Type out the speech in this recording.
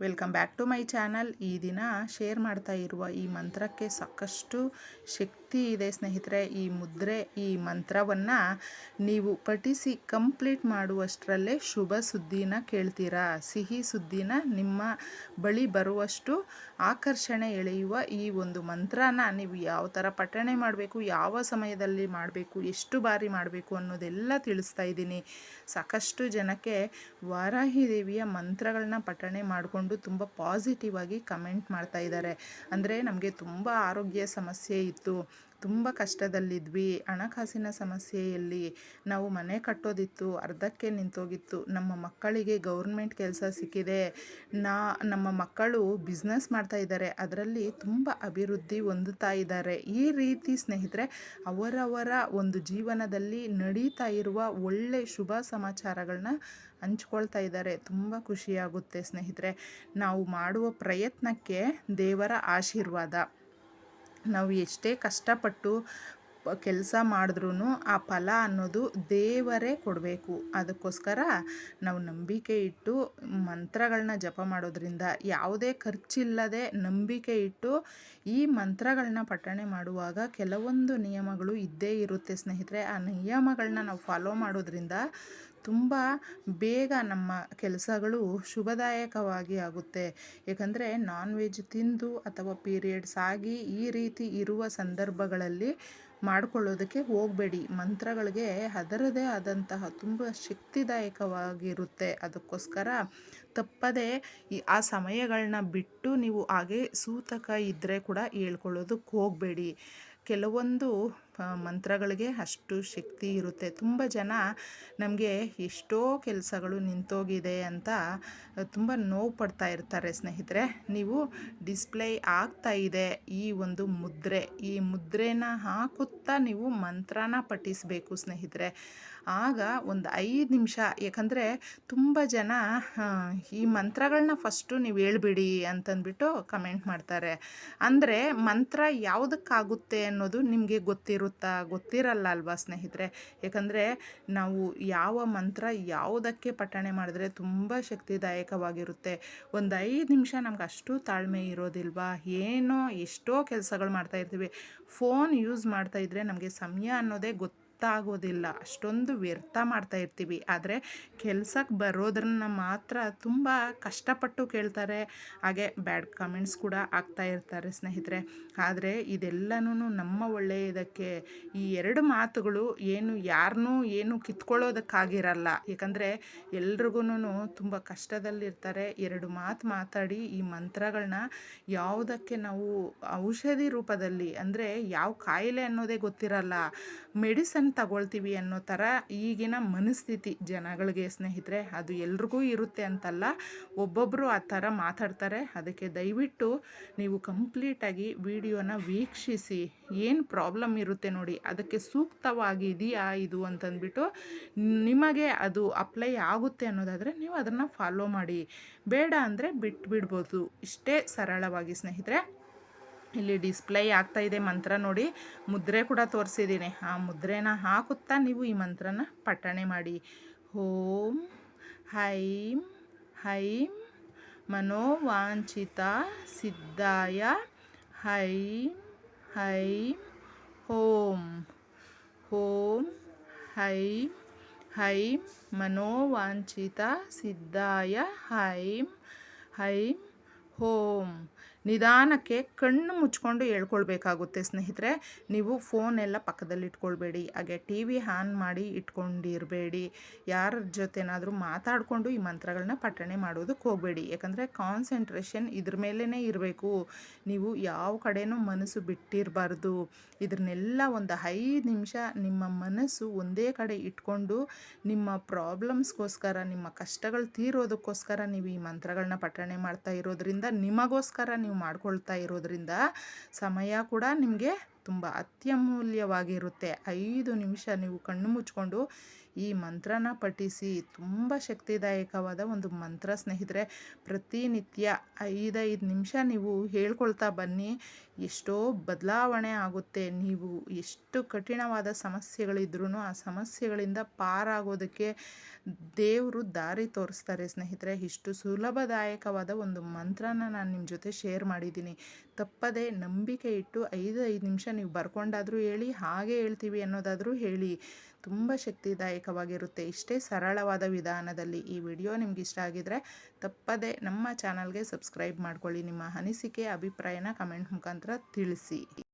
Welcome back to my channel. ಈ ದಿನ share ಮಾಡ್ತಾ ಇರುವ ಈ ಮಂತ್ರಕ್ಕೆ ಸಾಕಷ್ಟು ಶಕ್ತಿ ಇದೆ ಸ್ನೇಹಿತರೆ, ಈ ಮುದ್ರೆ, ಈ ಮಂತ್ರವನ್ನು ನೀವು ಪಠಿಸಿ ಕಂಪ್ಲೀಟ್ ಮಾಡುವಷ್ಟರಲ್ಲೇ ಶುಭ ಸುದ್ದಿನ ಕೇಳ್ತೀರಾ? ಸಿಹಿ ಸುದ್ದಿನ ನಿಮ್ಮ ಬಳಿ ಬರುವಷ್ಟು ಆಕರ್ಷಣೆ ಎಳೆಯುವ ಈ ಒಂದು ಮಂತ್ರನ ನೀವು ಯಾವ ಥರ ಪಠಣೆ ಮಾಡಬೇಕು, ಯಾವ ಸಮಯದಲ್ಲಿ ಮಾಡಬೇಕು, ಎಷ್ಟು ಬಾರಿ ಮಾಡಬೇಕು ಅನ್ನೋದೆಲ್ಲ ತಿಳಿಸ್ತಾ ಇದ್ದೀನಿ. ಸಾಕಷ್ಟು ಜನಕ್ಕೆ ವಾರಾಹಿ ದೇವಿಯ ಮಂತ್ರಗಳನ್ನ ಪಠಣೆ ಮಾಡಿಕೊಂಡು ತುಂಬ ಪಾಸಿಟಿವ್ ಆಗಿ ಕಮೆಂಟ್ ಮಾಡ್ತಾ ಇದ್ದಾರೆ. ಅಂದರೆ ನಮಗೆ ತುಂಬ ಆರೋಗ್ಯ ಸಮಸ್ಯೆ ಇತ್ತು. ತುಂಬ ಕಷ್ಟದಲ್ಲಿದ್ವಿ. ಹಣಕಾಸಿನ ಸಮಸ್ಯೆಯಲ್ಲಿ ನಾವು ಮನೆ ಕಟ್ಟೋದಿತ್ತು, ಅರ್ಧಕ್ಕೆ ನಿಂತೋಗಿತ್ತು. ನಮ್ಮ ಮಕ್ಕಳಿಗೆ ಗೌರ್ಮೆಂಟ್ ಕೆಲಸ ಸಿಕ್ಕಿದೆ. ನಾ, ನಮ್ಮ ಮಕ್ಕಳು ಬಿಸ್ನೆಸ್ ಮಾಡ್ತಾ ಇದ್ದಾರೆ. ಅದರಲ್ಲಿ ತುಂಬ ಅಭಿವೃದ್ಧಿ ಹೊಂದುತ್ತಾ ಇದ್ದಾರೆ. ಈ ರೀತಿ ಸ್ನೇಹಿತರೆ, ಅವರವರ ಒಂದು ಜೀವನದಲ್ಲಿ ನಡೀತಾ ಇರುವ ಒಳ್ಳೆ ಶುಭ ಸಮಾಚಾರಗಳನ್ನ ಹಂಚ್ಕೊಳ್ತಾ ಇದ್ದಾರೆ. ತುಂಬ ಖುಷಿಯಾಗುತ್ತೆ ಸ್ನೇಹಿತರೆ. ನಾವು ಮಾಡುವ ಪ್ರಯತ್ನಕ್ಕೆ ದೇವರ ಆಶೀರ್ವಾದ. ನಾವು ಎಷ್ಟೇ ಕಷ್ಟಪಟ್ಟು ಕೆಲಸ ಮಾಡಿದ್ರೂ ಆ ಫಲ ಅನ್ನೋದು ದೇವರೇ ಕೊಡಬೇಕು. ಅದಕ್ಕೋಸ್ಕರ ನಾವು ನಂಬಿಕೆ ಇಟ್ಟು ಮಂತ್ರಗಳನ್ನ ಜಪ ಮಾಡೋದ್ರಿಂದ ಯಾವುದೇ ಖರ್ಚಿಲ್ಲದೆ ನಂಬಿಕೆ ಇಟ್ಟು ಈ ಮಂತ್ರಗಳನ್ನ ಪಠಣೆ ಮಾಡುವಾಗ ಕೆಲವೊಂದು ನಿಯಮಗಳು ಇದ್ದೇ ಇರುತ್ತೆ ಸ್ನೇಹಿತರೆ. ಆ ನಿಯಮಗಳನ್ನ ನಾವು ಫಾಲೋ ಮಾಡೋದ್ರಿಂದ ತುಂಬ ಬೇಗ ನಮ್ಮ ಕೆಲಸಗಳು ಶುಭದಾಯಕವಾಗಿ ಆಗುತ್ತೆ. ಏಕೆಂದರೆ ನಾನ್ ವೆಜ್ ತಿಂದು ಅಥವಾ ಪೀರಿಯಡ್ಸ್ ಆಗಿ ಈ ರೀತಿ ಇರುವ ಸಂದರ್ಭಗಳಲ್ಲಿ ಮಾಡಿಕೊಳ್ಳೋದಕ್ಕೆ ಹೋಗಬೇಡಿ. ಮಂತ್ರಗಳಿಗೆ ಅದರದೇ ಆದಂತಹ ತುಂಬ ಶಕ್ತಿದಾಯಕವಾಗಿರುತ್ತೆ. ಅದಕ್ಕೋಸ್ಕರ ತಪ್ಪದೆ ಈ ಆ ಸಮಯಗಳನ್ನ ಬಿಟ್ಟು ನೀವು ಹಾಗೆ ಸೂತಕ ಇದ್ದರೆ ಕೂಡ ಹೇಳ್ಕೊಳ್ಳೋದಕ್ಕೆ ಹೋಗಬೇಡಿ. ಕೆಲವೊಂದು ಮಂತ್ರಗಳಿಗೆ ಅಷ್ಟು ಶಕ್ತಿ ಇರುತ್ತೆ. ತುಂಬ ಜನ ನಮಗೆ ಎಷ್ಟೋ ಕೆಲಸಗಳು ನಿಂತೋಗಿದೆ ಅಂತ ತುಂಬ ನೋವು ಪಡ್ತಾ ಇರ್ತಾರೆ ಸ್ನೇಹಿತರೆ. ನೀವು ಡಿಸ್ಪ್ಲೇ ಆಗ್ತಾ ಇದೆ ಈ ಒಂದು ಮುದ್ರೆ. ಈ ಮುದ್ರೆನ ಹಾಕುತ್ತಾ ನೀವು ಮಂತ್ರನ ಪಠಿಸಬೇಕು ಸ್ನೇಹಿತರೆ. ಆಗ ಒಂದು ಐದು ನಿಮಿಷ, ಯಾಕಂದರೆ ತುಂಬ ಜನ ಈ ಮಂತ್ರಗಳನ್ನ ಫಸ್ಟು ನೀವು ಹೇಳ್ಬಿಡಿ ಅಂತಂದ್ಬಿಟ್ಟು ಕಮೆಂಟ್ ಮಾಡ್ತಾರೆ. ಅಂದರೆ ಮಂತ್ರ ಯಾವುದಕ್ಕಾಗುತ್ತೆ ಅನ್ನೋದು ನಿಮಗೆ ಗೊತ್ತಿರುತ್ತಾ. ಗೊತ್ತಿರಲ್ಲ ಅಲ್ವಾ ಸ್ನೇಹಿತರೆ? ಯಾಕಂದರೆ ನಾವು ಯಾವ ಮಂತ್ರ ಯಾವುದಕ್ಕೆ ಪಠಣೆ ಮಾಡಿದ್ರೆ ತುಂಬ ಶಕ್ತಿದಾಯಕವಾಗಿರುತ್ತೆ. ಒಂದು ಐದು ನಿಮಿಷ ನಮ್ಗೆ ಅಷ್ಟು ತಾಳ್ಮೆ ಇರೋದಿಲ್ವಾ? ಏನೋ ಎಷ್ಟೋ ಕೆಲಸಗಳು ಮಾಡ್ತಾ ಇರ್ತೀವಿ. ಫೋನ್ ಯೂಸ್ ಮಾಡ್ತಾ ಇದ್ದರೆ ನಮಗೆ ಸಮಯ ಅನ್ನೋದೇ ಗೊತ್ತು ಗೊತ್ತಾಗೋದಿಲ್ಲ. ಅಷ್ಟೊಂದು ವ್ಯರ್ಥ ಮಾಡ್ತಾ ಇರ್ತೀವಿ. ಆದರೆ ಕೆಲ್ಸಕ್ಕೆ ಬರೋದ್ರನ್ನ ಮಾತ್ರ ತುಂಬ ಕಷ್ಟಪಟ್ಟು ಕೇಳ್ತಾರೆ. ಹಾಗೆ ಬ್ಯಾಡ್ ಕಮೆಂಟ್ಸ್ ಕೂಡ ಆಗ್ತಾ ಇರ್ತಾರೆ ಸ್ನೇಹಿತರೆ. ಆದರೆ ಇದೆಲ್ಲನೂ ನಮ್ಮ ಒಳ್ಳೆಯದಕ್ಕೆ ಈ ಎರಡು ಮಾತುಗಳು ಏನು ಯಾರನ್ನೂ ಏನು ಕಿತ್ಕೊಳ್ಳೋದಕ್ಕಾಗಿರಲ್ಲ. ಯಾಕಂದರೆ ಎಲ್ರಿಗೂ ತುಂಬ ಕಷ್ಟದಲ್ಲಿರ್ತಾರೆ. ಎರಡು ಮಾತು ಮಾತಾಡಿ ಈ ಮಂತ್ರಗಳನ್ನ ಯಾವುದಕ್ಕೆ ನಾವು ಔಷಧಿ ರೂಪದಲ್ಲಿ ಅಂದರೆ ಯಾವ ಕಾಯಿಲೆ ಅನ್ನೋದೇ ಗೊತ್ತಿರಲ್ಲ. ಮೆಡಿಸನ್ ತಗೊಳ್ತೀವಿ ಅನ್ನೋ ಥರ ಈಗಿನ ಮನಸ್ಥಿತಿ ಜನಗಳಿಗೆ ಸ್ನೇಹಿತರೆ, ಅದು ಎಲ್ರಿಗೂ ಇರುತ್ತೆ ಅಂತಲ್ಲ. ಒಬ್ಬೊಬ್ಬರು ಆ ಥರ ಮಾತಾಡ್ತಾರೆ. ಅದಕ್ಕೆ ದಯವಿಟ್ಟು ನೀವು ಕಂಪ್ಲೀಟಾಗಿ ವಿಡಿಯೋನ ವೀಕ್ಷಿಸಿ. ಏನು ಪ್ರಾಬ್ಲಮ್ ಇರುತ್ತೆ ನೋಡಿ, ಅದಕ್ಕೆ ಸೂಕ್ತವಾಗಿದೆಯಾ ಇದು ಅಂತಂದ್ಬಿಟ್ಟು ನಿಮಗೆ ಅದು ಅಪ್ಲೈ ಆಗುತ್ತೆ ಅನ್ನೋದಾದರೆ ನೀವು ಅದನ್ನು ಫಾಲೋ ಮಾಡಿ. ಬೇಡ ಅಂದರೆ ಬಿಟ್ಬಿಡ್ಬೋದು. ಇಷ್ಟೇ ಸರಳವಾಗಿ ಸ್ನೇಹಿತರೆ. ಇಲ್ಲಿ ಡಿಸ್ಪ್ಲೇ ಆಗ್ತಾ ಇದೆ ಮಂತ್ರ ನೋಡಿ. ಮುದ್ರೆ ಕೂಡ ತೋರಿಸಿದ್ದೀನಿ. ಆ ಮುದ್ರೆನ ಹಾಕುತ್ತಾ ನೀವು ಈ ಮಂತ್ರನ ಪಠಣೆ ಮಾಡಿ. ಓಂ ಹೈಂ ಹೈಂ ಮನೋವಾಂಚಿತ ಸಿದ್ಧಾಯ. ಹೈಂ ಹೈಂ ಓಂ ಓಂ ಹೈಂ ಹೈಂ ಮನೋವಾಂಚಿತ ಸಿದ್ಧಾಯ. ಹೈಂ ಹೈಂ ಓಂ ನಿಧಾನಕ್ಕೆ ಕಣ್ಣು ಮುಚ್ಕೊಂಡು ಹೇಳ್ಕೊಳ್ಬೇಕಾಗುತ್ತೆ ಸ್ನೇಹಿತರೆ. ನೀವು ಫೋನೆಲ್ಲ ಪಕ್ಕದಲ್ಲಿ ಇಟ್ಕೊಳ್ಬೇಡಿ, ಹಾಗೆ ಟಿ ವಿ ಆನ್ ಮಾಡಿ ಇಟ್ಕೊಂಡಿರಬೇಡಿ. ಯಾರ ಜೊತೆನಾದರೂ ಮಾತಾಡಿಕೊಂಡು ಈ ಮಂತ್ರಗಳನ್ನ ಪಠಣೆ ಮಾಡೋದಕ್ಕೆ ಹೋಗಬೇಡಿ. ಯಾಕಂದರೆ ಕಾನ್ಸಂಟ್ರೇಷನ್ ಇದ್ರ ಮೇಲೇ ಇರಬೇಕು. ನೀವು ಯಾವ ಕಡೆಯೂ ಮನಸ್ಸು ಬಿಟ್ಟಿರಬಾರ್ದು. ಇದನ್ನೆಲ್ಲ ಒಂದು ಐದು ನಿಮಿಷ ನಿಮ್ಮ ಮನಸ್ಸು ಒಂದೇ ಕಡೆ ಇಟ್ಕೊಂಡು ನಿಮ್ಮ ಪ್ರಾಬ್ಲಮ್ಸ್ಗೋಸ್ಕರ ನಿಮ್ಮ ಕಷ್ಟಗಳು ತೀರೋದಕ್ಕೋಸ್ಕರ ನೀವು ಈ ಮಂತ್ರಗಳನ್ನ ಪಠಣೆ ಮಾಡ್ತಾ ಇರೋದ್ರಿಂದ ನಿಮಗೋಸ್ಕರ ನೀವು ಮಾಡ್ಕೊಳ್ತಾ ಇರೋದ್ರಿಂದ ಸಮಯ ಕೂಡ ನಿಮಗೆ ತುಂಬ ಅತ್ಯಮೂಲ್ಯವಾಗಿರುತ್ತೆ. ಐದು ನಿಮಿಷ ನೀವು ಕಣ್ಣು ಮುಚ್ಕೊಂಡು ಈ ಮಂತ್ರನ ಪಠಿಸಿ ತುಂಬ ಶಕ್ತಿದಾಯಕವಾದ ಒಂದು ಮಂತ್ರ ಸ್ನೇಹಿತರೆ, ಪ್ರತಿನಿತ್ಯ ಐದೈದು ನಿಮಿಷ ನೀವು ಹೇಳ್ಕೊಳ್ತಾ ಬನ್ನಿ. ಎಷ್ಟೋ ಬದಲಾವಣೆ ಆಗುತ್ತೆ. ನೀವು ಎಷ್ಟು ಕಠಿಣವಾದ ಸಮಸ್ಯೆಗಳಿದ್ರೂ ಆ ಸಮಸ್ಯೆಗಳಿಂದ ಪಾರಾಗೋದಕ್ಕೆ ದೇವರು ದಾರಿ ತೋರಿಸ್ತಾರೆ ಸ್ನೇಹಿತರೆ. ಇಷ್ಟು ಸುಲಭದಾಯಕವಾದ ಒಂದು ಮಂತ್ರನ ನಾನು ನಿಮ್ಮ ಜೊತೆ ಶೇರ್ ಮಾಡಿದ್ದೀನಿ. ತಪ್ಪದೆ ನಂಬಿಕೆ ಇಟ್ಟು ಐದು ಐದು ನಿಮಿಷ ನೀವು ಬರ್ಕೊಂಡಾದರೂ ಹೇಳಿ, ಹಾಗೆ ಹೇಳ್ತೀವಿ ಅನ್ನೋದಾದರೂ ಹೇಳಿ. ತುಂಬ ಶಕ್ತಿದಾಯಕವಾಗಿರುತ್ತೆ. ಇಷ್ಟೇ ಸರಳವಾದ ವಿಧಾನದಲ್ಲಿ ಈ ವಿಡಿಯೋ ನಿಮ್ಗೆ ಇಷ್ಟ ಆಗಿದರೆ ತಪ್ಪದೆ ನಮ್ಮ ಚಾನಲ್ಗೆ ಸಬ್ಸ್ಕ್ರೈಬ್ ಮಾಡ್ಕೊಳ್ಳಿ. ನಿಮ್ಮ ಅನಿಸಿಕೆ, ಅಭಿಪ್ರಾಯನ ಕಮೆಂಟ್ ಮುಖಾಂತರ ತಿಳಿಸಿ.